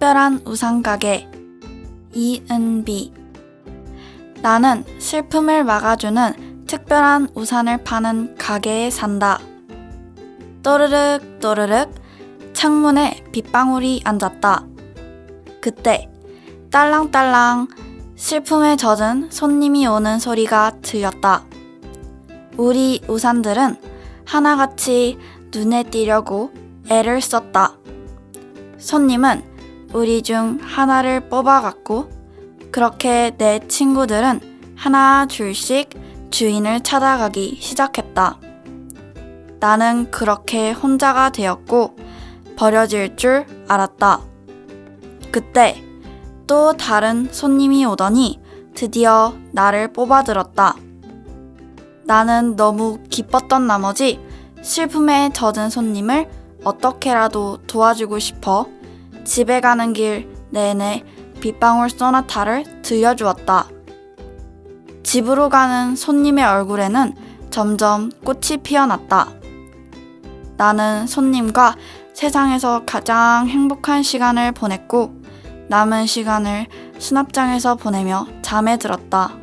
특별한 우산 가게 이은비 나는 슬픔을 막아주는 특별한 우산을 파는 가게에 산다. 또르륵 또르륵 창문에 빗방울이 앉았다. 그때 딸랑딸랑 슬픔에 젖은 손님이 오는 소리가 들렸다. 우리 우산들은 하나같이 눈에 띄려고 애를 썼다. 손님은 우리 중 하나를 뽑아갔고, 그렇게 내 친구들은 하나 둘씩 주인을 찾아가기 시작했다. 나는 그렇게 혼자가 되었고, 버려질 줄 알았다. 그때 또 다른 손님이 오더니 드디어 나를 뽑아들었다. 나는 너무 기뻤던 나머지 슬픔에 젖은 손님을 어떻게라도 도와주고 싶어 집에 가는 길 내내 빗방울 소나타를 들려주었다. 집으로 가는 손님의 얼굴에는 점점 꽃이 피어났다. 나는 손님과 세상에서 가장 행복한 시간을 보냈고 남은 시간을 수납장에서 보내며 잠에 들었다.